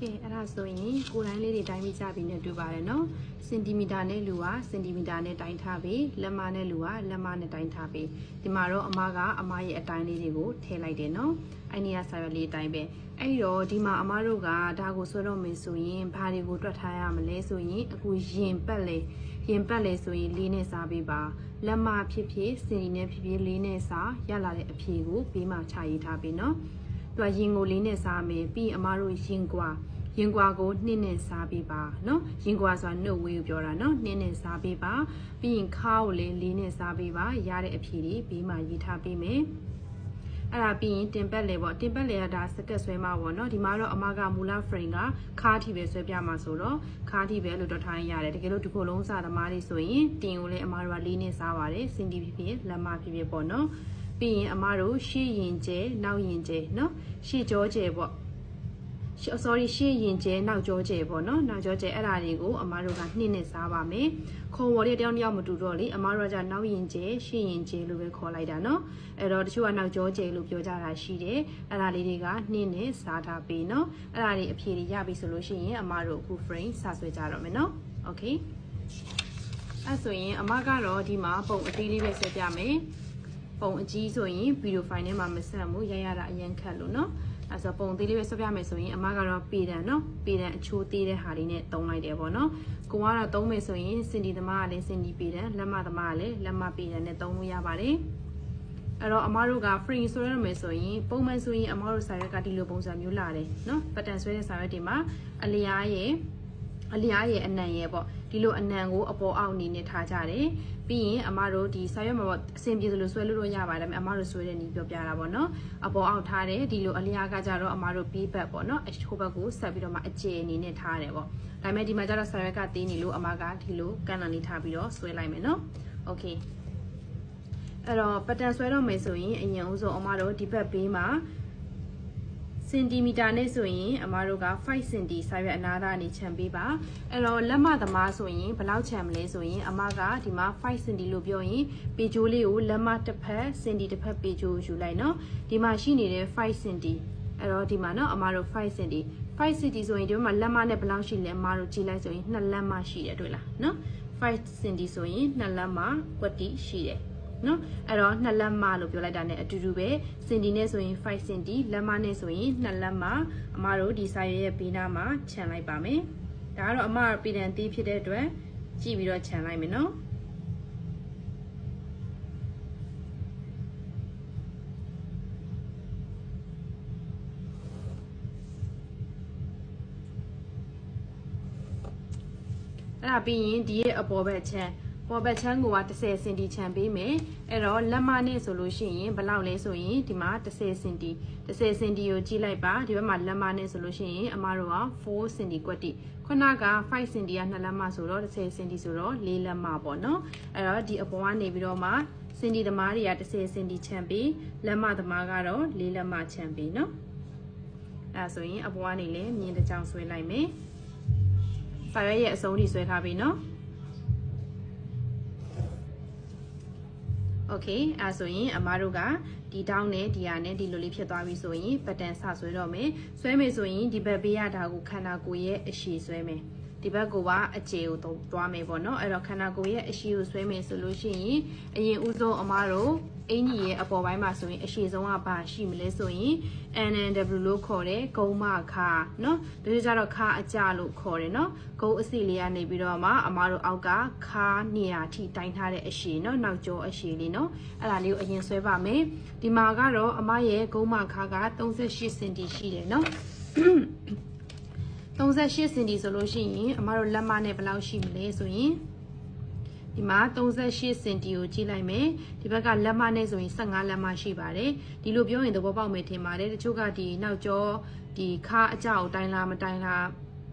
ကဲအဲ့ဒါဆိုရင်ကိုယ်တိုင်းလေးတွေတိုင်းပြီးကြပြီနဲ့တွေ့ပါတယ်နော်စင်တီမီတာနဲ့လူကစင်တီမီတာနဲ့တိုင်းထားပြီးလက်မနဲ့လူကလက်မနဲ့တိုင်းထားပြီးဒီမှာတော့အမကအမရဲ့အတိုင်းလေးတွေကိုထည့်လိုက်တယ်နော်အဲ့ဒီကဆာရွက်လေးအတိုင်းပဲအဲ့တော့ဒီမှာအမတို့ကဒါကိုဆွဲတော့မယ်ဆိုရင်ဘာတွေကိုတွက်ထားရမလဲဆိုရင်အခုရင်ပတ်လေရင်ပတ်လေဆိုရင်လေးနဲ့စားပေးပါလက်မဖြစ်ဖြစ်စင်တီနဲ့ဖြစ်ဖြစ်လေးနဲ့စားရလာတဲ့အဖြေကိုဘေးမှာခြာရေးထားပြီးနော် သူကရင်ကိုလေးနဲ့စားမယ်ပြီးအမတို့ရင်ကွာရင်ကွာကိုနှင်းနဲ့စားပေးပါနော်ရင်ကွာဆိုတာနှုတ်ဝေးကိုပြောတာနော်နှင်းနဲ့စားပေးပါပြီးရင်ခါကိုလည်းလေးနဲ့စားပေးပါရတဲ့အဖြေတွေဘေးမှာရေးထားပေးမယ်အဲ့ဒါပြီးရင်တင်ပက်လေပေါ့တင်ပက်လေကဒါစကက်ဆွဲမှာပေါ့နော်ဒီမှာတော့အမကမူလာ frame ကခါးထိပဲဆွဲပြမှာဆိုတော့ခါးထိပဲလို့တော့ထားရတယ်တကယ်လို့ဒီကိုလုံးစားသမားတွေဆိုရင်တင်ကိုလည်းအမတို့ကလေးနဲ့စားပါတယ်စင်တီဖြစ်ဖြစ်လက်မဖြစ်ဖြစ်ပေါ့နော် ပြီးရင်အမတို့ရှေ့ရင်ကျဲနောက်ရင်ကျဲเนาะရှေ့ကြောကျဲပေါ့ sorry ရှေ့ရင်ကျဲနောက်ကြောကျဲပေါ့နော်နောက်ကြောကျဲအဲ့ဒါတွေကိုအမားတို့ကနှင်းနဲ့စားပါမယ်ခေါ်ဝေါ်လေးတယောက်တစ်ယောက်မတူတော့လေအမားတို့ကနောက်ရင်ကျဲရှေ့ရင်ကျဲလို့ပဲခေါ်လိုက်တာနော်အဲ့တော့တချို့ကနောက်ကြောကျဲလို့ပြောကြတာရှိတယ်အဲ့ဒါလေးတွေကနှင်းနဲ့စားထားပေးနော်အဲ့ဒါတွေအဖြေတွေရပြီဆိုလို့ရှိရင်အမားတို့အခု frame စဆွဲကြတော့မယ်နော် okay အဲ့ဆိုရင်အမကတော့ဒီမှာပုံအသေးလေးပဲဆက်ပြမယ် ပုံအကြီးဆိုရင်ဗီဒီယိုဖိုင်ထဲမှာမဆက်ဘူးရိုက်ရတာအရင်ခက်လို့နော်အဲ့ဆိုပုံသေးလေးပဲဆက်ပြမယ်ဆိုရင်အမကတော့ပေတံနော်ပေတံအချိုးသေးတဲ့ဟာလေးနဲ့တုံးလိုက်တယ်ပေါ့နော်ကိုကတော့တုံးမယ်ဆိုရင်စင်ဒီသမားကလည်းစင်ဒီပေတံလက်မသမားကလည်းလက်မပေတံနဲ့တုံးလို့ရပါတယ်အဲ့တော့အမတို့က free ဆွဲရမယ်ဆိုရင်ပုံမှန်ဆိုရင်အမတို့စာရွက်ကဒီလိုပုံစံမျိုးလာတယ်နော်ပတ်တန်ဆွဲတဲ့စာရွက်ဒီမှာအလျားရဲ့အလျားရဲ့အနံ့ရဲ့ပေါ့ ဒီလိုအနံကိုအပေါ်အောက်အနေနဲ့ထားကြတယ်ပြီးရင်အမတို့ဒီစာရွက်မှာပေါ့အဆင်ပြေသလိုဆွဲလို့တော့ရပါတယ်အမတို့ဆွဲတဲ့နည်းပြောပြတာပေါ့နော်အပေါ်အောက်ထားတယ်ဒီလိုအလျားကကြတော့အမတို့ပြီးဘက်ပေါ့နော်အချိုးဘက်ကိုဆက်ပြီးတော့မှအခြေအနေနဲ့ထားတယ်ပေါ့ဒါပေမဲ့ဒီမှာကျတော့စာရွက်ကတင်းနေလို့အမကဒီလိုကန်နန်လေးထားပြီးတော့ဆွဲလိုက်မယ်နော်โอเคအဲ့တော့ပတ်တန်ဆွဲတော့မယ်ဆိုရင်အရင်ဦးဆုံးအမတို့ဒီဘက်ဘေးမှာ စင်တီမီတာနဲ့ဆိုရင်အမတို့က5စင်တီစာရွက်အနားသားအနေခြံပေးပါအဲ့တော့လက်မသမားဆိုရင်ဘယ်လောက်ခြံမလဲဆိုရင်အမကဒီမှာ5စင်တီလို့ပြောရင်ပေဂျိုးလေးကိုလက်မတစ်ဖက်စင်တီတစ်ဖက်ပေဂျိုးယူလိုက်နော်ဒီမှာရှိနေတဲ့5စင်တီအဲ့တော့ဒီမှာနော်အမတို့5စင်တီ5စင်တီဆိုရင်ဒီမှာလက်မနဲ့ဘယ်လောက်ရှိလဲအမတို့ကြည့်လိုက်ဆိုရင်2လက်မရှိတယ်တွေ့လားနော်5စင်တီဆိုရင်2လက်မကွက်တီရှိတယ် နော်အဲ့တော့နှစ်လက်မလို့ပြောလိုက်တာ ਨੇ အတူတူပဲစင်တီနဲ့ဆိုရင်5စင်တီလက်မနဲ့ဆိုရင်နှစ်လက်မအမတို့ဒီစာရွက်ရဲ့ဘေးနားမှာခြံလိုက်ပါမယ်ဒါကတော့အမပြည်တန်သေးဖြစ်တဲ့အတွက်ကြည့်ပြီးတော့ခြံလိုက်မယ်နော်အဲ့ဒါပြီးရင်ဒီရဲ့အပေါ်ဘက်ခြမ်း ပေါ်ဘက်ချမ်းကိုက30စင်တီချမ်းပေးမယ်အဲ့တော့လက်မနဲ့ဆိုလို့ရှိရင်ဘယ်လောက်လဲဆိုရင်ဒီမှာ30စင်တီ30စင်တီကိုကြည့်လိုက်ပါဒီဘက်မှာလက်မနဲ့ဆိုလို့ရှိရင်အမတို့က4စင်တီကွက်တိခုနက5စင်တီက2လက်မဆိုတော့30စင်တီဆိုတော့4လက်မပေါ့နော်အဲ့တော့ဒီအပေါ်ကနေပြီးတော့မှစင်တီသမားတွေက30စင်တီချမ်းပေးလက်မသမားကတော့4လက်မချမ်းပေးနော်အဲ့ဒါဆိုရင်အပေါ်ကနေလည်းမြင်းတစ်ချောင်းဆွဲလိုက်မယ်စာရွက်ရဲ့အစုံထိဆွဲထားပြီနော် โอเคအဲဆိုရင်အမားတို့ကဒီတောင်းနဲ့ဒီဟာနဲ့ဒီလိုလေးဖြစ်သွားပြီဆိုရင်ပတန်ဆဆွဲတော့မယ်ဆွဲမယ်ဆိုရင်ဒီဘက်ပေးရတာကိုခန္ဓာကိုယ်ရဲ့အရှိဆွဲမယ်ဒီဘက်ကိုကအကျေကိုသွားမယ်ပေါ့နော်အဲ့တော့ခန္ဓာကိုယ်ရဲ့အရှိကိုဆွဲမယ်ဆိုလို့ရှိရင်အရင်ဦးဆုံးအမားတို့ အင်ကြီးရဲ့အပေါ်ပိုင်းမှာဆိုရင်အရှိဆုံးကဘာရှိမလဲဆိုရင် NNW လို့ခေါ်တယ်ဂုံမခါเนาะဒီလိုကြတော့ခါအကြလို့ခေါ်တယ်เนาะဂုံအစီလေးကနေပြီးတော့မှအမားတို့အောက်ကခါနေရာထိတိုင်းထားတဲ့အရှိเนาะနောက်ကျောအရှိလေးเนาะအဲ့ဒါလေးကိုအရင်ဆွဲပါမယ်ဒီမှာကတော့အမရဲ့ဂုံမခါက38စင်တီရှိတယ်เนาะ38စင်တီဆိုလို့ရှိရင်အမတို့လက်မနဲ့ဘယ်လောက်ရှိမလဲဆိုရင် ဒီမှာ38စင်တီကိုကြည့်လိုက်မယ်ဒီဘက်ကလက်မနဲ့ဆိုရင်15လက်မရှိပါတယ်ဒီလိုပြောရင်သဘောပေါက်မယ်ထင်ပါတယ်တချို့ကဒီနောက်ကျောဒီခါအကြောက်တိုင်းလားမတိုင်းလား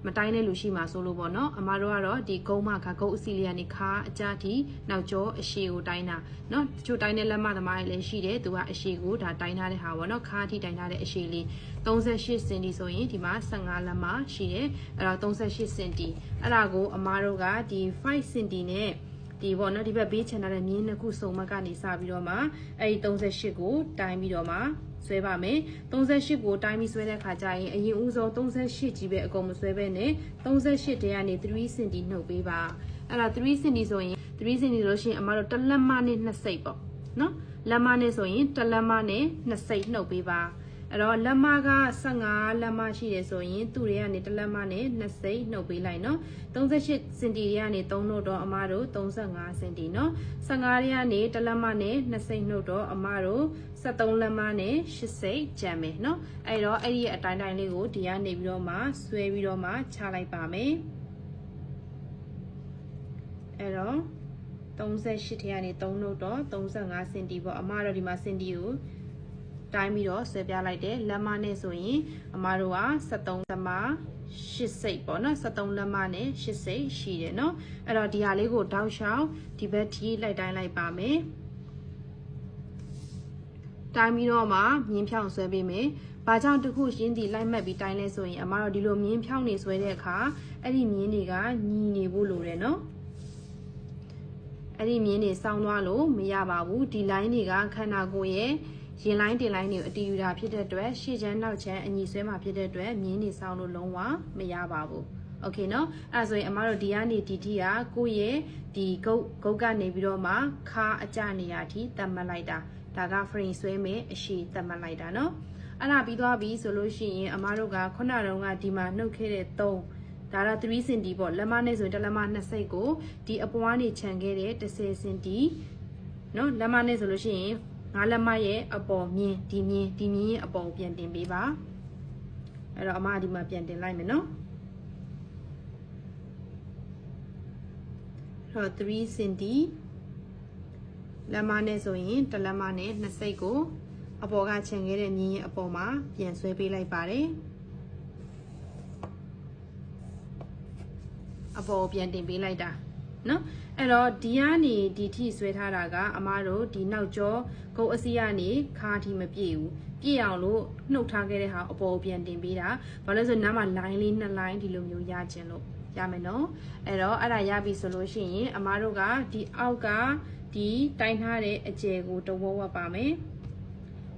မတိုင်းတဲ့လူရှိမှာဆိုလို့ပေါ့နော်အမတို့ကတော့ဒီဂုံးမခါဂုံးအစီလေးကနေခါအကြထိနောက်ကျောအရှိကိုတိုင်းတာနော်တချို့တိုင်းတဲ့လက်မသမားတွေလည်းရှိတယ်သူကအရှိကိုဒါတိုင်းထားတဲ့ဟာပေါ့နော်ခါအထိတိုင်းထားတဲ့အရှိလေး38စင်တီဆိုရင်ဒီမှာ15လက်မရှိတယ်အဲ့တော့38စင်တီအဲ့ဒါကိုအမတို့ကဒီ5စင်တီနဲ့ ဒီပေါ့နော်ဒီဘက်ဘေးချန်ထားတဲ့မြင်းနှစ်ခုစုံမကနေစပြီးတော့မှအဲ့ဒီ38ကိုတိုင်းပြီးတော့မှဆွဲပါမယ်38ကိုတိုင်းပြီးဆွဲတဲ့ခါကျရင်အရင်ဦးဆုံး38ကြီးပဲအကုန်မဆွဲဘဲနဲ့38တဲကနေ3စင်တီနှုတ်ပေးပါအဲ့ဒါ3စင်တီဆိုရင်3စင်တီလို့ရှိရင်အမတို့တစ်လက်မနဲ့2စိတ်ပေါ့နော်လက်မနဲ့ဆိုရင်တစ်လက်မနဲ့2စိတ်နှုတ်ပေးပါ အဲ့တော့လက်မက15လက်မရှိတယ်ဆိုရင်သူတွေကနေတစ်လက်မနဲ့2စိတ်နှုတ်ပေးလိုက်နော်38စင်တီတွေကနေ3နှုတ်တော့အမတို့35စင်တီနော်15တွေကနေတစ်လက်မနဲ့2စိတ်နှုတ်တော့အမတို့73လက်မနဲ့8စိတ်ကြံမယ်နော်အဲ့တော့အဲ့ဒီအတိုင်းတိုင်းလေးကိုဒီကနေပြီးတော့မှဆွဲပြီးတော့မှချလိုက်ပါမယ်အဲ့တော့38ထဲကနေ3နှုတ်တော့35စင်တီပေါ့အမတို့ဒီမှာစင်တီကို တိုင်းပြီးတော့ဆွဲပြလိုက်တယ်လက်မနဲ့ဆိုရင်အမတို့က73သမ8စိတ်ပေါ့နော်73လက်မနဲ့8စိတ်ရှိတယ်နော်အဲ့တော့ဒီဟာလေးကိုတောက်လျှောက်ဒီဘက်ထိလိုက်တိုင်းလိုက်ပါမယ်တိုင်းပြီးတော့မှမြင်းဖြောင်းဆွဲပေးမယ်။ဘာကြောင့်တခုရှင်းတီလိုက်မှတ်ပြီးတိုင်းလဲဆိုရင်အမတို့ဒီလိုမြင်းဖြောင်းနေဆွဲတဲ့အခါအဲ့ဒီမြင်းတွေကညီနေဖို့လိုတယ်နော်။အဲ့ဒီမြင်းတွေစောင်းသွားလို့မရပါဘူး။ဒီ line တွေကခန္ဓာကိုယ်ရဲ့ ရင်လိုင်းတင်လိုင်းတွေကိုအတီးယူတာဖြစ်တဲ့အတွက်ရှေ့ချမ်းနောက်ချမ်းအညီဆွဲမှာဖြစ်တဲ့အတွက်မြင်းတွေစောင်းလို့လုံးဝမရပါဘူး။โอเคเนาะအဲ့ဒါဆိုရင်အမတို့ဒီကနေဒီထိကကိုယ့်ရဲ့ဒီဂုတ်ဂုတ်ကနေပြီးတော့မှခါအကြနေရအထိတတ်မှတ်လိုက်တာဒါက frame ဆွဲမယ်အရှိသတ်မှတ်လိုက်တာเนาะအဲ့ဒါပြီးသွားပြီဆိုလို့ရှိရင်အမားတို့ကခုနတုန်းကဒီမှာနှုတ်ခဲ့တဲ့3ဒါတော့3စင်တီပေါ့လက်မနဲ့ဆိုရင်တလက်မ2စိတ်ကိုဒီအပွားနေခြံခဲ့တဲ့10စင်တီเนาะလက်မနဲ့ဆိုလို့ရှိရင် ငါးလက်မရဲ့အပေါ်မြင်ဒီမြင်ဒီမြင်ရဲ့အပေါ်ပြန်တင်ပေးပါအဲ့တော့အမဒီမှာပြန်တင်လိုက်မယ်နော်တော့3စင်တီလက်မနဲ့ဆိုရင်တလက်မနဲ့နှစ်စိတ်ကို အပေါ်ကခြံခဲ့တဲ့မြင်းရဲ့အပေါ်မှာပြန်ဆွဲပေးလိုက်ပါတယ်အပေါ်ပြန်တင်ပေးလိုက်တာ နော်အဲ့တော့ဒီကနေဒီထိဆွဲထားတာကအမားတို့ဒီနောက်ကျောဂုတ်အစီကနေခါထိမပြည့်ဘူးပြည့်အောင်လို့နှုတ်ထားခဲ့တဲ့ဟာအပေါ်ပြန်တင်ပေးတာဘာလို့လဲဆိုနားမှာ line လေးနှစ် line ဒီလိုမျိုးရခြင်းလို့ရမယ်နော်အဲ့တော့အဲ့ဒါရပြီဆိုလို့ရှိရင်အမားတို့ကဒီအောက်ကဒီတိုင်းထားတဲ့အကျယ်ကိုတဝက်ဝက်ပါမယ်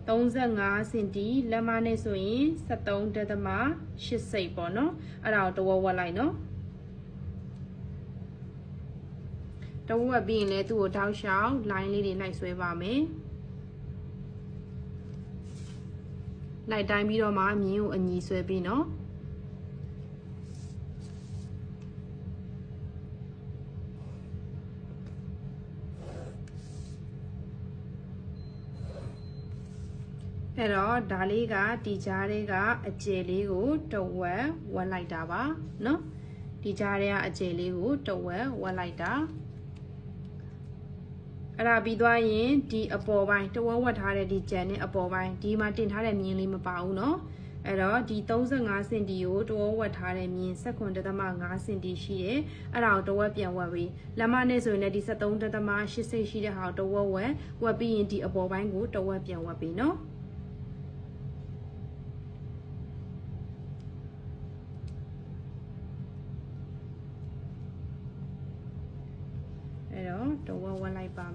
35စင်တီလက်မနဲ့ဆိုရင်73တသမ8စိတ်ပေါ့နော်အဲ့ဒါကိုတဝက်ဝက်လိုက်နော် တဝက်ပြီးရင်လည်းသူ့ကိုတောက်လျှောက် line လေးတွေလိုက်ဆွဲပါမယ်လိုက်တိုင်းပြီးတော့မှမြင်းကိုအညီဆွဲပြီးနော်အဲ့တော့ဒါလေးကဒီကြားလေးကအကျယ်လေးကိုတဝက်ဝက်လိုက်တာပါเนาะဒီကြားလေးကအကျယ်လေးကိုတဝက်ဝက်လိုက်တာ အဲ့ဒါပြီးသွားရင်ဒီအပေါ်ပိုင်းတဝက်ဝက်ထားတဲ့ဒီကြံနဲ့အပေါ်ပိုင်းဒီမှာတင်ထားတဲ့မြင်းလေးမပါဘူးเนาะအဲ့တော့ဒီ35စင်တီကိုတဝက်ဝက်ထားတဲ့မြင်း7.5စင်တီရှိတယ်အဲ့ဒါကိုတဝက်ပြန်ဝက်ပြီးလက်မနဲ့ဆိုရင်လည်းဒီ73.8စိတ်ရှိတဲ့ဟာကိုတဝက်ဝက်ဝက်ပြီးရင်ဒီအပေါ်ပိုင်းကိုတဝက်ပြန်ဝက်ပြီးเนาะ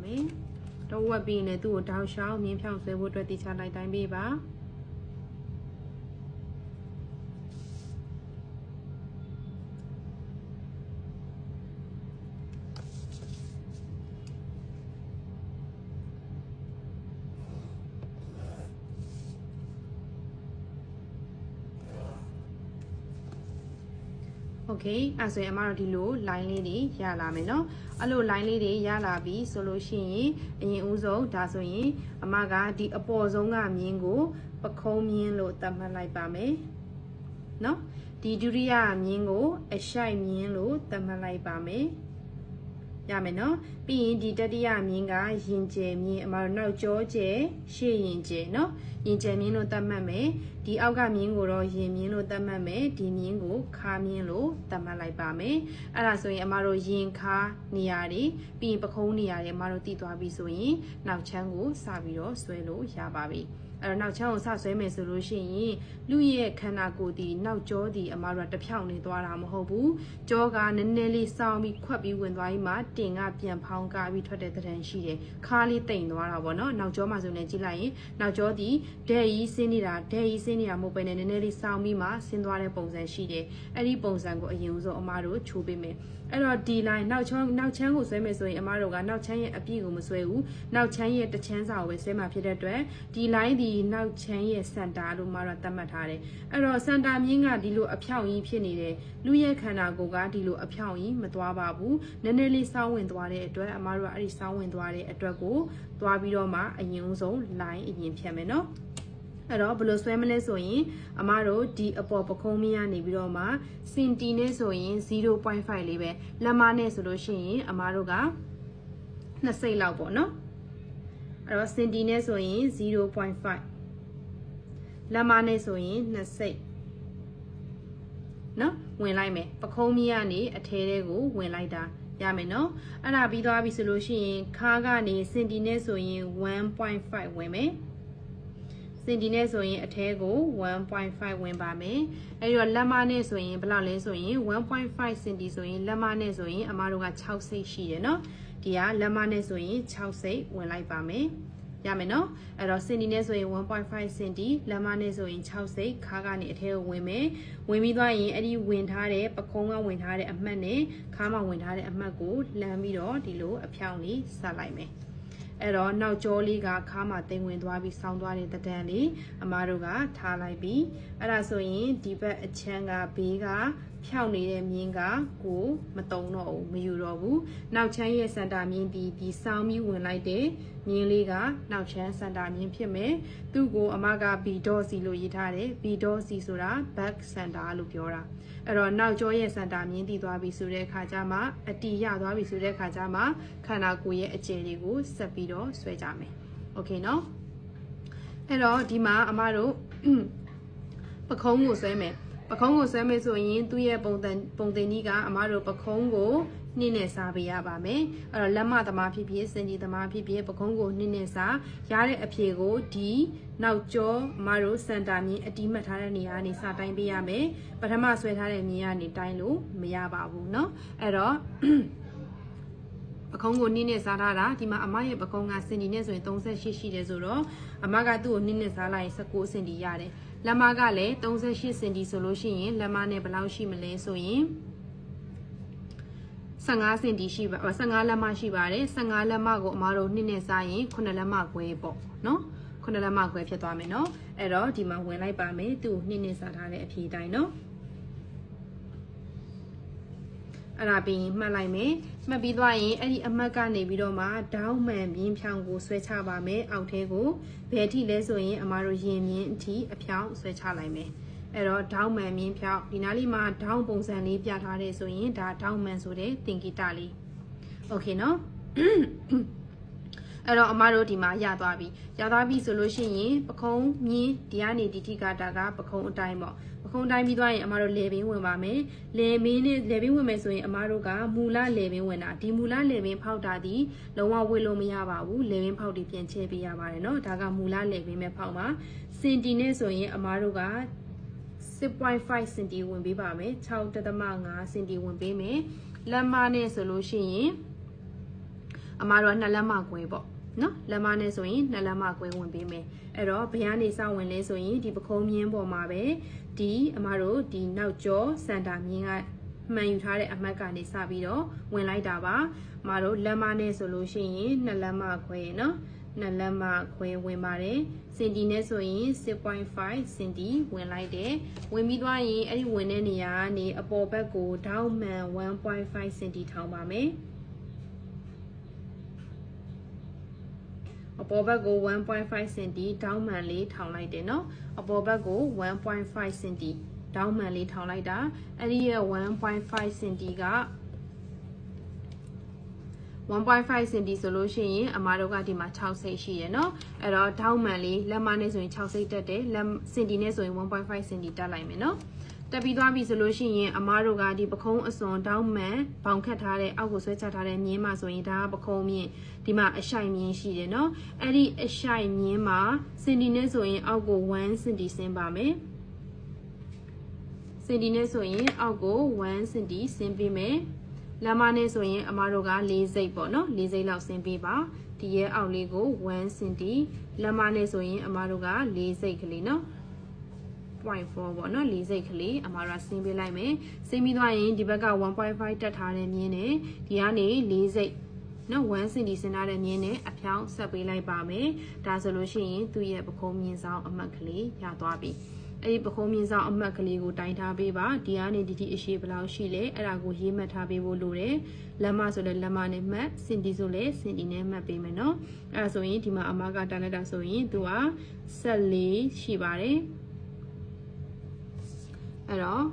မယ်တော့ဝက်ပြီးရင်သူ့ကိုတောက်လျှောက်မြင်းဖြောင်းဆွဲဖို့အတွက်တိချလိုက်တိုင်းပေးပါ โอเคအဲ့ဆိုရင်အမတို့ဒီလို line လေးတွေရလာမယ်เนาะအဲ့လို line လေးတွေရလာပြီဆိုလို့ရှိရင်အရင်ဦးဆုံးဒါဆိုရင်အမကဒီအပေါ်ဆုံးကမြင်းကို ပခုံးမြင်းလို့သတ်မှတ်လိုက်ပါမယ်เนาะဒီဒုတိယမြင်းကို အရှိုက်မြင်းလို့သတ်မှတ်လိုက်ပါမယ် ရမယ်နော်ပြီးရင်ဒီတတိယမြင်းကရင်ကျယ်မြင်းအမတို့နောက်ကြောကျယ်ရှေ့ရင်ကျယ်နော်ရင်ကျယ်မြင်းလို့သတ်မှတ်မယ်ဒီအောက်ကမြင်းကိုတော့ရင်မြင်းလို့သတ်မှတ်မယ်ဒီမြင်းကိုခါမြင်းလို့သတ်မှတ်လိုက်ပါမယ်အဲ့ဒါဆိုရင်အမတို့ရင်ခါနေရာတွေပြီးရင်ပခုံးနေရာတွေအမတို့တည်သွားပြီဆိုရင်နောက်ချမ်းကိုစပြီးတော့ဆွဲလို့ရပါပြီ အဲ့တော့နောက်ချမ်းကိုစဆွဲမယ်ဆိုလို့ရှိရင်လူရဲ့ခန္ဓာကိုယ်ဒီနောက်ကြောဒီအမားတို့ကတဖြောင်းနေသွားတာမဟုတ်ဘူးကြောကနည်းနည်းလေးစောင်းပြီးခွက်ပြီးဝင်သွားပြီးမှတင်ကပြန်ဖောင်းကားပြီးထွက်တဲ့တဲ့တန်ရှိတယ်ခါလေးတိမ်သွားတာပေါ့နော်နောက်ကြောမှာဆိုရင်ကြည့်လိုက်ရင်နောက်ကြောဒီဒဲကြီးဆင်းနေတာဒဲကြီးဆင်းနေတာမဟုတ်ပဲနဲ့နည်းနည်းလေးစောင်းပြီးမှဆင်းသွားတဲ့ပုံစံရှိတယ်အဲ့ဒီပုံစံကိုအရင်ဆုံးအမားတို့ချိုးပေးမယ် အဲ့တော့ဒီ line နောက်ချမ်းနောက်ချမ်းကိုဆွဲမယ်ဆိုရင်အမတို့ကနောက်ချမ်းရဲ့အပြည့်ကိုမဆွဲဘူးနောက်ချမ်းရဲ့တစ်ချမ်းစာကိုပဲဆွဲမှာဖြစ်တဲ့အတွက်ဒီ line ဒီနောက်ချမ်းရဲ့စင်တာလို့မတော့သတ်မှတ်ထားတယ်အဲ့တော့စင်တာမြင်းကဒီလိုအဖြောင့်ကြီးဖြစ်နေတယ်လူရဲ့ခန္ဓာကိုယ်ကဒီလိုအဖြောင့်ကြီးမသွားပါဘူးနည်းနည်းလေးစောင်းဝင်သွားတဲ့အတွက်အမတို့ကအဲ့ဒီစောင်းဝင်သွားတဲ့အတွက်ကိုသွားပြီးတော့မှအရင်ဆုံး line အရင်ဖြတ်မယ်နော် အဲ့တော့ဘယ်လိုဆွဲမလဲဆိုရင်အမတို့ဒီအပေါ်ပခုံးမရနေပြီးတော့မှစင်တီနဲ့ဆိုရင်0.5လေးပဲလက်မနဲ့ဆိုလို့ရှိရင်အမတို့ကနှစ်စိတ်လောက်ပေါ့နော်အဲ့တော့စင်တီနဲ့ဆိုရင်0.5လက်မနဲ့ဆိုရင်နှစ်စိတ်နော်ဝင်လိုက်မယ်ပခုံးမီကနေအထဲတဲကိုဝင်လိုက်တာရမယ်နော်အဲ့ဒါပြီးသွားပြီဆိုလို့ရှိရင်ခါးကနေစင်တီနဲ့ဆိုရင်1.5ဝင်မယ် စင်တီနဲ့ဆိုရင်အထဲကို1.5ဝင်ပါမယ်အဲဒီတော့လက်မနဲ့ဆိုရင်ဘယ်လောက်လဲဆိုရင်1.5စင်တီဆိုရင်လက်မနဲ့ဆိုရင်အမတို့က6စိတ်ရှိတယ်နော်ဒီကလက်မနဲ့ဆိုရင်6စိတ်ဝင်လိုက်ပါမယ်ရမယ်နော်အဲ့တော့စင်တီနဲ့ဆိုရင်1.5စင်တီလက်မနဲ့ဆိုရင်6စိတ်ခါးကနေအထဲကိုဝင်မယ်ဝင်ပြီးသွားရင်အဲ့ဒီဝင်ထားတဲ့ပကုံးကဝင်ထားတဲ့အမှတ်နဲ့ခါးမှာဝင်ထားတဲ့အမှတ်ကိုလှမ်းပြီးတော့ဒီလိုအဖြောင်းလေးဆက်လိုက်မယ် အဲ့တော့နောက်ကျောလေးကခါးမှာတင်ဝင်သွားပြီးဆောင်းသွားတဲ့တဒံလေးအမားတို့ကထားလိုက်ပြီး အဲ့ဒါဆိုရင်ဒီဘက်အချမ်းကဘေးကဖြောက်နေတဲ့မြင်းကကိုမတုံတော့ဘူးမယူတော့ဘူးနောက်ချမ်းရဲ့စန်တာမြင်းဒီဒီဆောင်းပြီးဝင်လိုက်တဲ့မြင်းလေးကနောက်ချမ်းစန်တာမြင်းဖြစ်မယ်သူ့ကိုအမကဘီဒေါစီလို့ရေးထားတယ်ဘီဒေါစီဆိုတာ back center လို့ပြောတာအဲ့တော့နောက်ကျောရဲ့စန်တာမြင်းတည်သွားပြီဆိုတဲ့အခါကျမှအတီရသွားပြီဆိုတဲ့အခါကျမှခန္ဓာကိုယ်ရဲ့အကျယ်တွေကိုဆက်ပြီးတော့ဆွဲကြမယ်โอเคเนาะအဲ့တော့ဒီမှာအမတို့ ပခုံးကိုဆွဲမယ်ပခုံးကိုဆွဲမယ်ဆိုရင်သူ့ရဲ့ပုံသဏ္ပုံသင်ကြီးကအမတို့ပခုံးကိုနှင်းနဲ့စားပေးရပါမယ်အဲ့တော့လက်မသမားဖြစ်ဖြစ်စင်ကြီးသမားဖြစ်ဖြစ်ပခုံးကိုနှင်းနဲ့စားရတဲ့အဖြေကိုဒီနောက်ကျောအမတို့စန်တာမြင်းအတီးမှတ်ထားတဲ့နေရာကနေစတိုင်းပေးရမယ်ပထမဆွဲထားတဲ့မြင်းကနေတိုင်းလို့မရပါဘူးเนาะအဲ့တော့ပကုံးကိုနင်းနဲ့စားထားတာဒီမှာအမရဲ့ပကုံးကစင်တီနဲ့ဆိုရင်38ရှိတယ်ဆိုတော့အမကသူ့ကိုနင်းနဲ့စားလိုက်ရင်19စင်တီရတယ် လက်မကလည်း38စင်တီဆိုလို့ရှိရင်လက်မနဲ့ဘယ်လောက်ရှိမလဲဆိုရင်15စင်တီရှိပါ15လက်မရှိပါတယ်15လက်မကိုအမားတို့နှစ်နဲ့စားရင်9လက်မခွဲပေါ့နော်9လက်မခွဲဖြစ်သွားမယ်နော်အဲ့တော့ဒီမှာဝင်လိုက်ပါမယ်သူ့နှစ်နဲ့စားထားတဲ့အဖြေတိုင်းနော် အဲ့ဒါပြီးမှတ်လိုက်မယ်မှတ်ပြီးသွားရင်အဲ့ဒီအမတ်ကနေပြီးတော့မှဒေါင်းမှန်ပြင်းဖြောင်းကိုဆွဲချပါမယ်အောက်ထဲကိုဘယ်အထိလဲဆိုရင်အမတို့ရင်မြင်းအထိအဖြောင်းဆွဲချလိုက်မယ်အဲ့တော့ဒေါင်းမှန်မြင်းဖြောင်းဒီနားလေးမှာဒေါင်းပုံစံလေးပြထားတဲ့ဆိုရင်ဒါဒေါင်းမှန်ဆိုတဲ့သင်္ကေတလေးโอเคနော် အဲ့တော့အမတို့ဒီမှာရသွားပြီရသွားပြီဆိုလို့ရှိရင်ပခုံးမြင်းဒီကနေဒီထိကတာကပခုံးအတိုင်းပေါ့ပခုံးတိုင်းပြီးသွားရင်အမတို့လေပင်ဝင်ပါမယ်လေမင်းနဲ့လေပင်ဝင်မယ်ဆိုရင်အမတို့ကမူလလေပင်ဝင်တာဒီမူလလေပင်ဖောက်တာဒီလုံးဝဝေလို့မရပါဘူးလေပင်ဖောက်တီပြန်ချဲပေးရပါတယ်เนาะဒါကမူလလေပင်ပဲဖောက်ပါစင်တီနဲ့ဆိုရင်အမတို့က6.5စင်တီဝင်ပေးပါမယ်6.5စင်တီဝင်ပေးမယ်လက်မနဲ့ဆိုလို့ရှိရင် အမတို့ကနှစ်လက်မခွဲပေါ့နော်လက်မနဲ့ဆိုရင်နှစ်လက်မခွဲဝင်ပေးမယ်အဲ့တော့ဘယ်ကနေစဝင်လဲဆိုရင်ဒီပခုံးမြင်းပေါ်မှာပဲဒီအမတို့ဒီနောက်ကျောစန်တာမြင်းကမှန်ယူထားတဲ့အမှတ်ကနေစပြီးတော့ဝင်လိုက်တာပါအမတို့လက်မနဲ့ဆိုလို့ရှိရင်နှစ်လက်မခွဲနော်နှစ်လက်မခွဲဝင်ပါတယ်စင်တီနဲ့ဆိုရင်6.5စင်တီဝင်လိုက်တယ်ဝင်ပြီးသွားရင်အဲ့ဒီဝင်တဲ့နေရာကနေအပေါ်ဘက်ကိုဒေါင်းမှန်1.5စင်တီထောင်ပါမယ် အပေါ်ဘက်ကို1.5 cm ဒေါင်းမှန်လေးထောင်လိုက်တယ်နော်အပေါ်ဘက်ကို1.5 cm ဒေါင်းမှန်လေးထောင်လိုက်တာအဲ့ဒီရဲ့1.5 cm က1.5 cm ဆိုလို့ရှိရင်အမားတို့ကဒီမှာ6စိတ်ရှိရယ်နော်အဲ့တော့ဒေါင်းမှန်လေးလက်မနဲ့ဆိုရင်6စိတ်တက်တယ်လက် cm နဲ့ဆိုရင်1.5 cm တက်လိုက်မယ်နော် တက်ပြီးသွားပြီဆိုလို့ရှိရင်အမားတို့ကဒီပခုံးအစွန်တောင်းမှန်ဘောင်ခတ်ထားတဲ့အောက်ကိုဆွဲချထားတဲ့မြင်းမှာဆိုရင်ဒါကပခုံးမြင့်ဒီမှာအရှိုက်မြင်းရှိတယ်နော်အဲ့ဒီအရှိုက်မြင်းမှာစင်တီနဲ့ဆိုရင်အောက်ကို1စင်တီဆင်းပါမယ်စင်တီနဲ့ဆိုရင်အောက်ကို1စင်တီဆင်းပေးမယ်လမ်းမနဲ့ဆိုရင်အမားတို့က၄စိတ်ပေါ့နော်၄စိတ်လောက်ဆင်းပေးပါဒီရဲ့အောက်လေးကို1စင်တီလမ်းမနဲ့ဆိုရင်အမားတို့က၄စိတ်ကလေးနော် 0.4ပေါ့နော်၄စိတ်ကလေးအမားတို့ဆင်းပေးလိုက်မယ်ဆင်းပြီးသွားရင်ဒီဘက်က1.5တက်ထားတဲ့မြင်းနဲ့ဒီကနေ၄စိတ်နော်1စင်တီစင်ထားတဲ့မြင်းနဲ့အဖြောင်းဆက်ပေးလိုက်ပါမယ်ဒါဆိုလို့ရှိရင်သူ့ရဲ့ပခုံးမြင်းဆောင်အမှတ်ကလေးရသွားပြီအဲ့ဒီပခုံးမြင်းဆောင်အမှတ်ကလေးကိုတိုင်ထားပေးပါဒီကနေဒီဒီအရှိဘယ်လောက်ရှိလဲအဲ့ဒါကိုရေးမှတ်ထားပေးဖို့လိုတယ်လက်မဆိုလဲလက်မနဲ့မှတ်စင်တီဆိုလဲစင်တီနဲ့မှတ်ပေးမယ်နော်အဲ့ဒါဆိုရင်ဒီမှာအမကတိုင်လိုက်တာဆိုရင်သူက14ရှိပါတယ် အဲ့တော့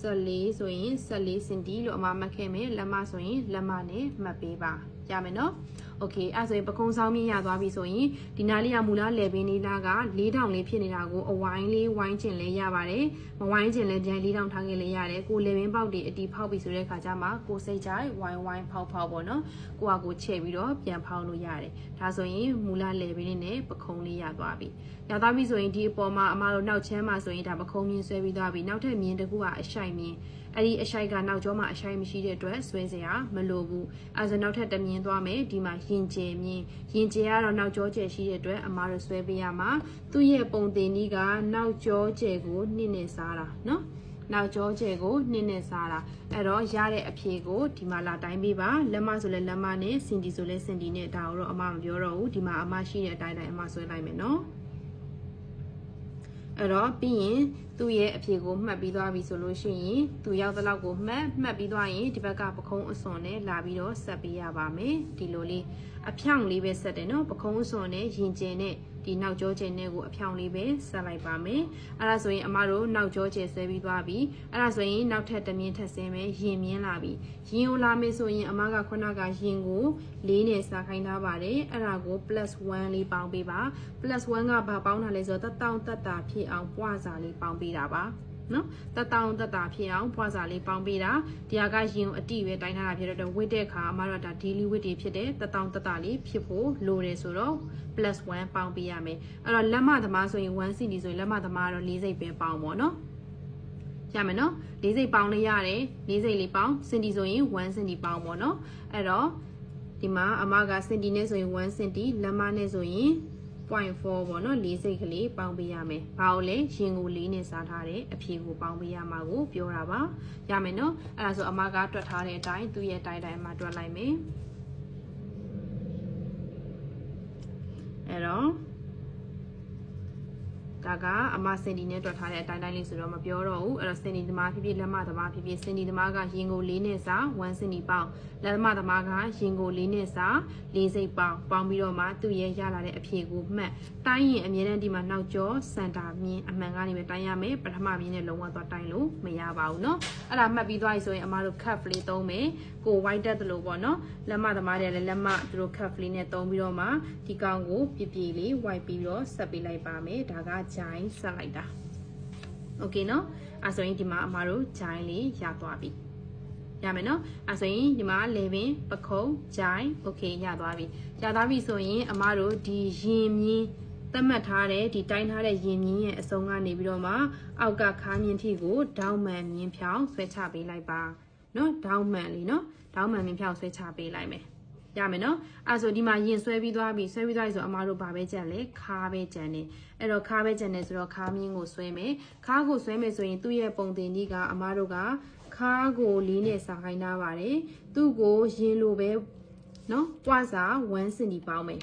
14ဆိုရင်14စင်တီလို့အမမှတ်ခဲ့မယ်လက်မဆိုရင်လက်မနဲ့မှတ်ပေးပါရမယ်နော် โอเคအဲ့ဆိုရင်ပကုံးဆောင်မြင့်ရသွားပြီဆိုရင်ဒီနားလေးကမူလားလေပင်းလေးလားက4000လေးဖြစ်နေတာကိုအဝိုင်းလေးဝိုင်းကျင်လဲရပါတယ်မဝိုင်းကျင်လဲဒီ4000ထားခဲ့လဲရတယ်ကိုလေပင်းပေါက်တွေအတီဖောက်ပြီဆိုတဲ့ခါကျမှကိုစိတ်ကြိုက်ဝိုင်းဝိုင်းဖောက်ဖောက်ပေါ့နော်ကိုကကိုချဲ့ပြီးတော့ပြန်ဖောက်လို့ရတယ်ဒါဆိုရင်မူလားလေပင်းလေးနဲ့ပကုံးလေးရသွားပြီရသွားပြီဆိုရင်ဒီအပေါ်မှာအမတို့နောက်ချမ်းမှာဆိုရင်ဒါပခုံးမြင်းဆွဲပြီးသွားပြီနောက်ထပ်မြင်းတစ်ခုကအရှိုက်မြင်း အဲ့ဒီအရှိုက်ကနောက်ကျောမှာအရှိုက်မရှိတဲ့အတွက်ဆွဲစရာမလိုဘူးအဲဆိုနောက်ထပ်တမြင်သွားမယ်ဒီမှာရင်ကျယ်မြင်ရင်ကျယ်ကတော့နောက်ကျောကျယ်ရှိတဲ့အတွက်အမားတို့ဆွဲပေးရမှာသူ့ရဲ့ပုံတင်နည်းကနောက်ကျောကျယ်ကိုနှိမ့်နေစားတာနော်နောက်ကျောကျယ်ကိုနှင်းနဲ့စားတာအဲ့တော့ရတဲ့အဖြေကိုဒီမှာလာတိုင်းပေးပါလက်မဆိုလဲလက်မနဲ့စင်တီဆိုလဲစင်တီနဲ့ဒါတော့အမမပြောတော့ဘူးဒီမှာအမရှိတဲ့အတိုင်းတိုင်းအမဆွဲလိုက်မယ်နော် အဲ့တော့ပြီးရင်သူ့ရဲ့အဖြေကိုမှတ်ပြီးသွားပြီဆိုလို့ရှိရင်သူရောက်တဲ့လောက်ကိုမှတ်မှတ်ပြီးသွားရင်ဒီဘက်ကပခုံးအစွန်နဲ့လာပြီးတော့ဆက်ပေးရပါမယ်ဒီလိုလေးအဖြောင့်လေးပဲဆက်တယ်နော်ပခုံးအစွန်နဲ့ရင်ကျင်နဲ့ ဒီနောက်ကျောကျယ်နဲ့ကိုအဖြောင့်လေးပဲဆက်လိုက်ပါမယ်အဲ့ဒါဆိုရင်အမတို့နောက်ကျောကျယ်ဆွဲပြီးသွားပြီအဲ့ဒါဆိုရင်နောက်ထပ်တမြင့်ထပ်ဆင်းမယ်ရင်မြင်းလာပြီရင်ကိုလာမေးဆိုရင်အမကခုနကရင်ကို၄နဲ့စာခိုင်းထားပါတယ်အဲ့ဒါကို +1 လေးပေါင်းပေးပါ +1 ကဘာပေါင်းတာလဲဆိုတော့တတောင်းတက်တာဖြစ်အောင်ပွားစာလေးပေါင်းပေးတာပါ နော်တတောင်းတက်တာဖြစ်အောင်ဖွာစာလေးပေါင်းပေးတာဒီဟာကရင်ကိုအတိပဲတိုင်းထားတာဖြစ်တော့ဝစ်တဲ့အခါအမတို့ကဒါ daily weight တွေဖြစ်တဲ့တတောင်းတက်တာလေးဖြစ်ဖို့လိုတယ်ဆိုတော့ plus 1ပေါင်းပေးရမယ်အဲ့တော့လက်မသမားဆိုရင်1 cm ဆိုရင်လက်မသမားကတော့၄စိတ်ပဲပေါင်းပေါ့နော်ရမယ်နော်၄စိတ်ပေါင်းလေးရတယ်၄စိတ်လေးပေါင်းစင်တီဆိုရင်1စင်တီပေါင်းပေါ့နော်အဲ့တော့ဒီမှာအမကစင်တီနဲ့ဆိုရင်1စင်တီလက်မနဲ့ဆိုရင် 0.4ပေါ့နော်၄စိတ်ကလေးပေါင်းပေးရမယ်။ဘာလို့လဲရင်ကိုလေးနဲ့စားထားတဲ့အဖြေကိုပေါင်းပေးရမှာကိုပြောတာပါ။ရမယ်နော်။အဲ့ဒါဆိုအမကတွက်ထားတဲ့အတိုင်းသူ့ရဲ့တိုင်းတိုင်းအမတွက်လိုက်မယ်။အဲ့တော့ ဒါကအမစင်ဒီနဲ့တွက်ထားတဲ့အတိုင်းတိုင်းလေးဆိုတော့မပြောတော့ဘူးအဲ့တော့စင်ဒီသမားဖြစ်ဖြစ်လက်မသမားဖြစ်ဖြစ်စင်ဒီသမားကရင်ကို၄နဲ့စား1စင်ဒီပေါင်းလက်သမားသမားကရင်ကို၄နဲ့စား၄စိတ်ပေါင်းပေါင်းပြီးတော့မှသူ့ရဲ့ရလာတဲ့အဖြေကိုမှတ်တိုင်းရင်အမြဲတမ်းဒီမှာနောက်ကျောစန်တာမြင်းအမှန်ကနေပဲတိုင်းရမယ်ပထမမြင်းနဲ့လုံးဝသွားတိုင်းလို့မရပါဘူးเนาะအဲ့ဒါမှတ်ပြီးသွားပြီဆိုရင်အမတို့ cup လေးသုံးမယ်ကို white တက်တယ်လို့ပေါ့เนาะလက်မသမားတွေလည်းလက်မသူတို့ cup လေးနဲ့သုံးပြီးတော့မှဒီကောင်ကိုပြပြလေး white ပြီးတော့ဆက်ပေးလိုက်ပါမယ်ဒါက ဂျိုင်းဆက်လိုက်တာโอเคเนาะအဲဆိုရင်ဒီမှာအမတို့ဂျိုင်းလေးရသွားပြီရမယ်နော်အဲဆိုရင်ဒီမှာလေပင်ပခုံးဂျိုင်းโอเคရသွားပြီရသွားပြီဆိုရင်အမတို့ဒီရင်မြင်းသတ်မှတ်ထားတဲ့ဒီတိုင်းထားတဲ့ရင်မြင်းရဲ့အစုံကနေပြီးတော့မှအောက်ကခါမြင်းထိကိုဒေါင်းမှန်မြင်းဖြောင်းဆွဲချပေးလိုက်ပါနော်ဒေါင်းမှန်လေးနော်ဒေါင်းမှန်မြင်းဖြောင်းဆွဲချပေးလိုက်မယ် ရမယ်နော်အဲဆိုဒီမှာရင်ဆွဲပြီးသွားပြီဆွဲပြီးသွားပြီဆိုအမတို့ဘာပဲကြံလဲခါပဲကြံနေအဲ့တော့ခါပဲကြံနေဆိုတော့ခါမြင်းကိုဆွဲမယ်ခါကိုဆွဲမယ်ဆိုရင်သူ့ရဲ့ပုံတင်ဒီကအမတို့ကခါကိုလေးနဲ့စာခိုင်းထားပါတယ်သူ့ကိုရင်လိုပဲနော်ပွားစာ1စင်တီပေါင်းမယ်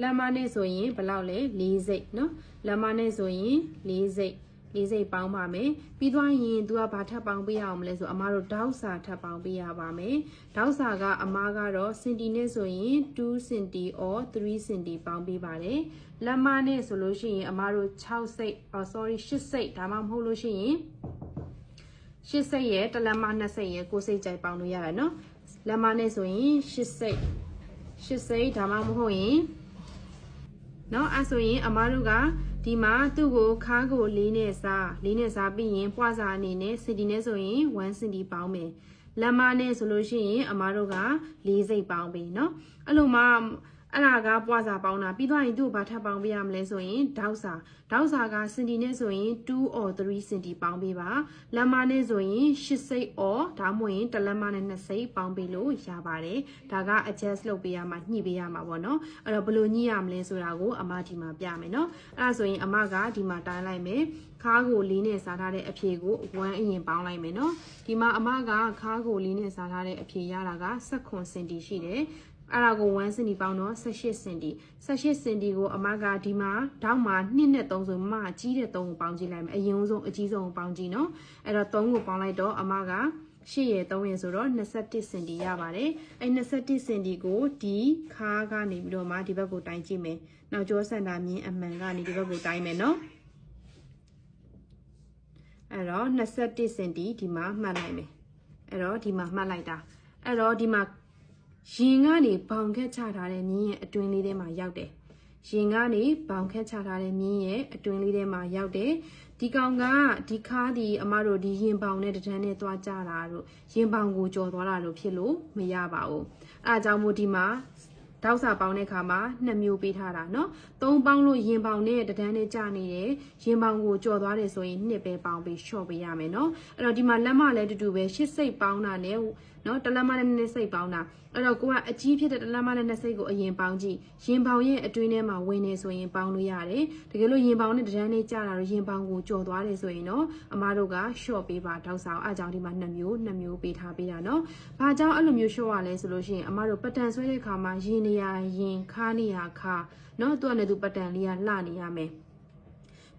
လက်မနဲ့ဆိုရင်ဘယ်လောက်လဲ၄စိတ်နော်လက်မနဲ့ဆိုရင်၄စိတ် လေးစိတ်ပေါင်းပါမယ်ပြီးသွားရင် तू ကဘာထပ်ပေါင်းပေးရအောင်မလဲဆိုအမားတို့ဒေါက်စာထပ်ပေါင်းပေးရပါမယ်ဒေါက်စာကအမားကတော့စင်တီနဲ့ဆိုရင်2စင်တီ or 3စင်တီပေါင်းပေးပါတယ်လက်မနဲ့ဆိုလို့ရှိရင်အမားတို့6စိတ် oh sorry 8စိတ်ဒါမှမဟုတ်လို့ရှိရင်ရှစ်စိတ်ရဲ့တလက်မနှစ်စိတ်ရဲ့ကိုစိတ်ကြိုက်ပေါင်းလို့ရတယ်နော်လက်မနဲ့ဆိုရင်ရှစ်စိတ်ရှစ်စိတ်ဒါမှမဟုတ်ရင်เนาะအဲဆိုရင်အမားတို့က ဒီမှာသူ့ကိုခါးကိုလေးနဲ့စားလေးနဲ့စားပြီးရင်ပွားစာအနေနဲ့စင်တီနဲ့ဆိုရင်1စင်တီပေါင်းမယ်လက်မနဲ့ဆိုလို့ရှိရင်အမားတို့က၄စိတ်ပေါင်းပြီเนาะအဲ့လိုမှ အဲ့ဒါကပွားစာပေါင်းတာပြီးသွားရင်သူ့ကိုဘာထပ်ပေါင်းပေးရမလဲဆိုရင်ဒေါက်စာဒေါက်စာကစင်တီနဲ့ဆိုရင်2 or 3စင်တီပေါင်းပေးပါလက်မနဲ့ဆိုရင်8စိတ် or ဒါမှမဟုတ်ရင်တစ်လက်မနဲ့2စိတ်ပေါင်းပေးလို့ရပါတယ်ဒါက adjust လုပ်ပေးရမှာညှိပေးရမှာပေါ့နော်အဲ့တော့ဘယ်လိုညှိရမလဲဆိုတာကိုအမဒီမှာပြမယ်နော်အဲ့ဒါဆိုရင်အမကဒီမှာတိုင်းလိုက်မယ်ခါးကိုလေးနဲ့စားထားတဲ့အဖြေကို1အရင်ပေါင်းလိုက်မယ်နော်ဒီမှာအမကခါးကိုလေးနဲ့စားထားတဲ့အဖြေရတာက16စင်တီရှိတယ် အဲ့ဒါကို1စင်တီပေါင်းတော့18စင်တီ18စင်တီကိုအမကဒီမှာတောက်မှာ2နဲ့3ဆိုမအကြီးတဲ့3ကိုပေါင်းကြည့်လိုက်မယ်အရင်ဆုံးအကြီးဆုံးကိုပေါင်းကြည့်နော်အဲ့တော့3ကိုပေါင်းလိုက်တော့အမက8ရဲ့3ရဲ့ဆိုတော့21စင်တီရပါတယ်အဲ့21စင်တီကိုဒီခါးကနေပြီးတော့မှဒီဘက်ကိုတိုင်းကြည့်မယ်နောက်ကျောစင်တာမြင်းအမှန်ကနေဒီဘက်ကိုတိုင်းမယ်နော်အဲ့တော့21စင်တီဒီမှာမှတ်လိုက်မယ်အဲ့တော့ဒီမှာမှတ်လိုက်တာအဲ့တော့ဒီမှာ ရင်ကနေဘောင်ခက်ချထားတဲ့မြင်းရဲ့အတွင်းလေးထဲမှာရောက်တယ်ရင်ကနေဘောင်ခက်ချထားတဲ့မြင်းရဲ့အတွင်းလေးထဲမှာရောက်တယ်ဒီကောင်ကဒီခါးဒီအမတို့ဒီရင်ပေါင်နဲ့တန်းနဲ့သွားကြတာတို့ရင်ပေါင်ကိုကြော်သွားတာတို့ဖြစ်လို့မရပါဘူးအဲအကြောင်းမို့ဒီမှာတောက်စာပေါင်းတဲ့ခါမှာနှစ်မျိုးပေးထားတာเนาะသုံးပေါင်းလို့ရင်ပေါင်နဲ့တန်းနဲ့ကြာနေတယ်ရင်ပေါင်ကိုကြော်သွားတယ်ဆိုရင်နှစ်ပဲပေါင်းပြီးရှော့ပေးရမယ်เนาะအဲ့တော့ဒီမှာလက်မလည်းတူတူပဲရှစ်စိတ်ပေါင်းတာနဲ့ နော်တလက်မနဲ့နည်းနည်းစိတ်ပေါင်းတာအဲ့တော့ကိုကအကြီးဖြစ်တဲ့တလက်မနဲ့နည်းစိတ်ကိုအရင်ပေါင်းကြည့်ရင်ပေါင်ရဲ့အတွင်းထဲမှာဝင်နေဆိုရင်ပေါင်းလို့ရတယ်တကယ်လို့ရင်ပေါင်နဲ့တန်းနဲ့ကြာတာတော့ရင်ပေါင်ကိုကျော်သွားတယ်ဆိုရင်တော့အမားတို့က short ပေးပါတောက်စာအောင်အကြောင်းဒီမှာ2မျိုး2မျိုးပေးထားပေးတာနော်ဘာကြောင့်အဲ့လိုမျိုး short ရလဲဆိုလို့ရှိရင်အမားတို့ပတန်ဆွဲတဲ့အခါမှာရင်နေရရင်ခါနေရခါနော်သူကလည်းသူပတန်လေးကလှနေရမယ်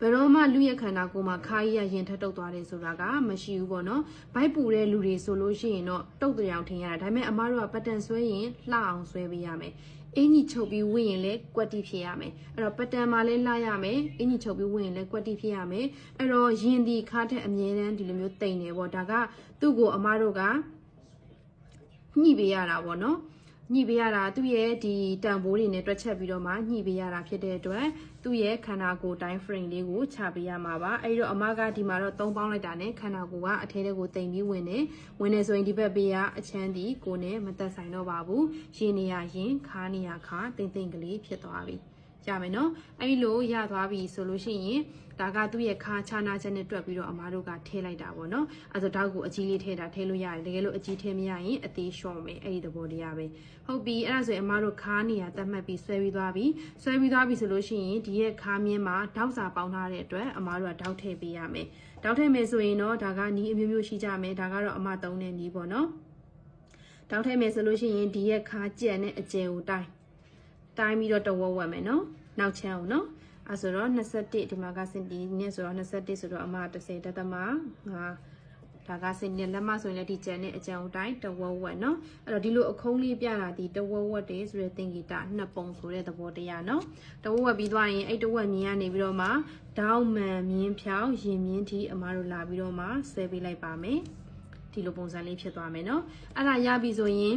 ဘယ်တော့မှလူရဲ့ခန္ဓာကိုယ်မှာခါကြီးရရင်ထက်တုတ်သွားတယ်ဆိုတာကမရှိဘူးပေါ့နော်။ဘိုက်ပူတဲ့လူတွေဆိုလို့ရှိရင်တော့တုတ်တောင်ထင်ရတာ။ဒါပေမဲ့အမားတို့ကပတ်တန်ဆွဲရင်လှအောင်ဆွဲပေးရမယ်။အင်ကြီးချုပ်ပြီးဝင်ရင်လည်းကွက်တိဖြစ်ရမယ်။အဲ့တော့ပတ်တန်မှာလည်းလှရမယ်။အင်ကြီးချုပ်ပြီးဝင်ရင်လည်းကွက်တိဖြစ်ရမယ်။အဲ့တော့ရင်ဒီခါထက်အမြဲတမ်းဒီလိုမျိုးတိမ်နေပေါ့။ဒါကသူ့ကိုအမားတို့ကညှိပေးရတာပေါ့နော်။ ညှိပေးရတာသူ့ရဲ့ဒီတန်ဖိုးတွေနဲ့တွက်ချက်ပြီးတော့မှညှိပေးရတာဖြစ်တဲ့အတွက်သူ့ရဲ့ခန္ဓာကိုယ်တိုင်း frame လေးကိုချပေးရမှာပါအဲဒီတော့အမကဒီမှာတော့၃ပေါင်းလိုက်တာနဲ့ခန္ဓာကိုယ်ကအထဲထဲကိုတိမ်ပြီးဝင်နေဝင်နေဆိုရင်ဒီဘက်ဘေးကအချမ်းဒီကိုနဲ့မသက်ဆိုင်တော့ပါဘူးရင်နေရရင်ခါနေရခါတိမ်တိမ်ကလေးဖြစ်သွားပြီ ရမယ်နော်အဲ့လိုရသွားပြီဆိုလို့ရှိရင်ဒါကသူ့ရဲ့ခါချာနာချက်နဲ့တွက်ပြီးတော့အမားတို့ကထည့်လိုက်တာပေါ့နော်အဲဆိုတောက်ကိုအကြီးလေးထည့်တာထည့်လို့ရတယ်တကယ်လို့အကြီးထည့်မရရင်အသေးလျှော့မယ်အဲ့ဒီသဘောတရားပဲဟုတ်ပြီအဲ့ဒါဆိုရင်အမားတို့ခါနေရတတ်မှတ်ပြီးဆွဲပြီးသွားပြီဆွဲပြီးသွားပြီဆိုလို့ရှိရင်ဒီရဲ့ခါမြင်းမှာတောက်စာပေါင်းထားတဲ့အတွက်အမားတို့ကတောက်ထည့်ပေးရမယ်တောက်ထည့်မယ်ဆိုရင်တော့ဒါကနီးအမျိုးမျိုးရှိကြမယ်ဒါကတော့အမသုံးတဲ့နီးပေါ့နော်တောက်ထည့်မယ်ဆိုလို့ရှိရင်ဒီရဲ့ခါကြက်နဲ့အကျယ်ကိုတိုင်း တိုင်းပြီးတော့တဝက်ဝက်မယ်နော်နောက်ချမ်းအောင်နော်အဲဆိုတော့21ဒီမှာကစင်တီနဲ့ဆိုတော့21ဆိုတော့အမ30တသမ5ဒါကစင်တီလက်မဆိုရင်လည်းဒီကျန်နဲ့အကျန်အတိုင်းတဝက်ဝက်နော်အဲ့တော့ဒီလိုအခုံးလေးပြလာသည်တဝက်ဝက်တည်းဆိုတဲ့သင်္ကေတနှစ်ပုံဆိုတဲ့သဘောတရားနော်တဝက်ဝက်ပြီးသွားရင်အဲ့တဝက်မြင်ရနေပြီးတော့မှဒေါင်းမှန်မြင်းဖြောင်းရင်မြင်းထီအမတို့လာပြီးတော့မှဆွဲပေးလိုက်ပါမယ်ဒီလိုပုံစံလေးဖြစ်သွားမယ်နော်အဲ့ဒါရပြီဆိုရင်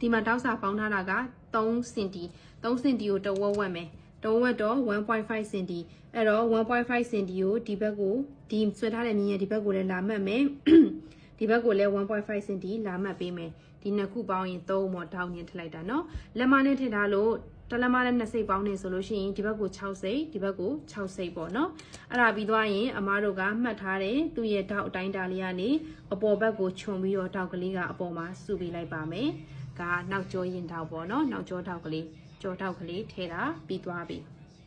ဒီမှာတောက်စာပေါင်းထားတာက 3စင်တီ3စင်တီကိုတဝက်ဝက်မယ်တဝက်တော့1.5စင်တီအဲ့တော့1.5စင်တီကိုဒီဘက်ကိုဒီဆွဲထားတဲ့မြင်းရဲ့ဒီဘက်ကိုလည်းလာမှတ်မယ်ဒီဘက်ကိုလည်း1.5စင်တီလာမှတ်ပေးမယ်ဒီနှစ်ခုပေါင်းရင်3မော်တောင်းရင်ထည့်လိုက်တာเนาะလက်မနဲ့ထည့်ထားလို့တလက်မနဲ့2စိတ်ပေါင်းနေဆိုလို့ရှိရင်ဒီဘက်ကို6စိတ်ဒီဘက်ကို6စိတ်ပေါ့နော်အဲ့ဒါပြီးသွားရင်အမားတို့ကမှတ်ထားတယ်သူ့ရဲ့တောက်အတိုင်းတာလေးကနေအပေါ်ဘက်ကိုခြုံပြီးတော့တောက်ကလေးကအပေါ်မှာစုပေးလိုက်ပါမယ် ကနောက်ကျောရင်တောက်ပေါ့နော်နောက်ကျောတောက်ကလေးကြောထောက်ကလေးထည့်တာပြီးသွားပြီ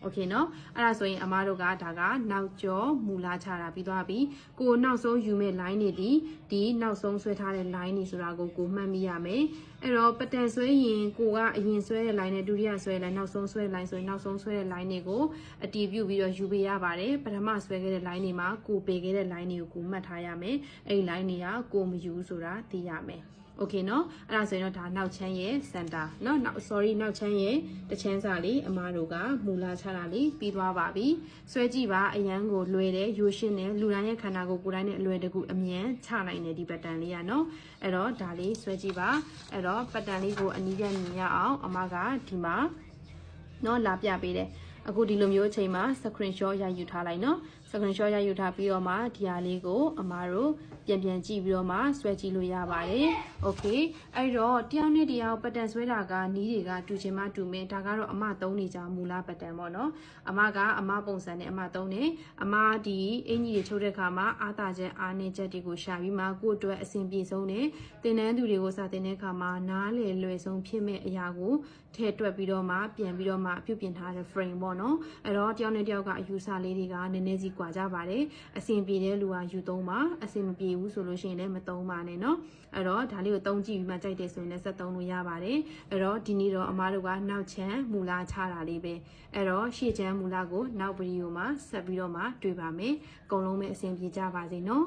โอเคเนาะအဲ့ဒါဆိုရင်အမားတို့ကဒါကနောက်ကျော်မူလာချတာပြီးသွားပြီကိုနောက်ဆုံးယူမဲ့ line တွေဒီဒီနောက်ဆုံးဆွဲထားတဲ့ line တွေဆိုတာကိုကိုမှတ်မိရမယ်အဲ့တော့ပတန်ဆွဲရင်ကိုကအရင်ဆွဲတဲ့ line နဲ့ဒုတိယဆွဲ line နောက်ဆုံးဆွဲ line ဆိုရင်နောက်ဆုံးဆွဲတဲ့ line တွေကိုအတီးပြုတ်ပြီးတော့ယူပေးရပါတယ်ပထမဆွဲခဲ့တဲ့ line တွေမှာကိုပေခဲ့တဲ့ line တွေကိုကိုမှတ်ထားရမယ်အဲ့ဒီ line တွေကကိုမယူဆိုတာသိရမယ် โอเคเนาะအဲ့ဒါဆိုရင်တော့ဒါနောက်ချမ်းရဲ့ center เนาะနောက် sorry နောက်ချမ်းရဲ့တချမ်းစာလေးအမားတို့ကမူလာချတာလေးပြီးသွားပါပြီဆွဲကြည့်ပါအရန်ကိုလွယ်တယ်ရိုးရှင်းတယ်လူတိုင်းရဲ့ခန္ဓာကိုယ်ကိုယ်တိုင်းနဲ့အလွယ်တကူအမြန်ချနိုင်တယ်ဒီပတ်တန်လေးကเนาะအဲ့တော့ဒါလေးဆွဲကြည့်ပါအဲ့တော့ပတ်တန်လေးကိုအနီးကမြင်ရအောင်အမကဒီမှာเนาะလာပြပေးတယ် အခုဒီလိုမျိုးအချိန်မှာ screenshot ရယူထားလိုက်နော် screenshot ရယူထားပြီးတော့မှဒီဟာလေးကိုအမားတို့ပြန်ပြန်ကြည့်ပြီးတော့မှဆွဲကြည့်လို့ရပါတယ် okay အဲ့တော့တယောက်နဲ့တယောက်ပတ်တန်ဆွဲတာကနီးတွေကတူချင်မှတူမယ်ဒါကတော့အမသုံးနေကြမူလားပတ်တန်ပေါ့နော်အမကအမပုံစံနဲ့အမသုံးနေအမဒီအင်ကြီးတွေချုပ်တဲ့ခါမှာအာသာချက်အားနေချက်တွေကိုရှာပြီးမှကိုယ့်အတွက်အဆင်ပြေဆုံးနဲ့တင်နန်းသူတွေကိုစာတင်တဲ့ခါမှာနားလေလွယ်ဆုံးဖြစ်မဲ့အရာကို ထည့်တွက်ပြီးတော့မှပြန်ပြီးတော့မှပြုပြင်ထားတဲ့ frame ပေါ့နော်အဲ့တော့တယောက်နဲ့တယောက်ကအယူဆလေးတွေကနည်းနည်းစီကွာကြပါတယ်အဆင်ပြေတဲ့လူကယူသုံးပါအဆင်မပြေဘူးဆိုလို့ရှိရင်လည်းမသုံးပါနဲ့နော်အဲ့တော့ဒါလေးကိုသုံးကြည့်ပြီးမှကြိုက်တယ်ဆိုရင်လည်းဆက်သုံးလို့ရပါတယ်အဲ့တော့ဒီနေ့တော့အမားတို့ကနောက်ချမ်းမူလာချတာလေးပဲအဲ့တော့ရှေ့ချမ်းမူလာကိုနောက်ဗီဒီယိုမှာဆက်ပြီးတော့မှတွေ့ပါမယ်အကုန်လုံးပဲအဆင်ပြေကြပါစေနော်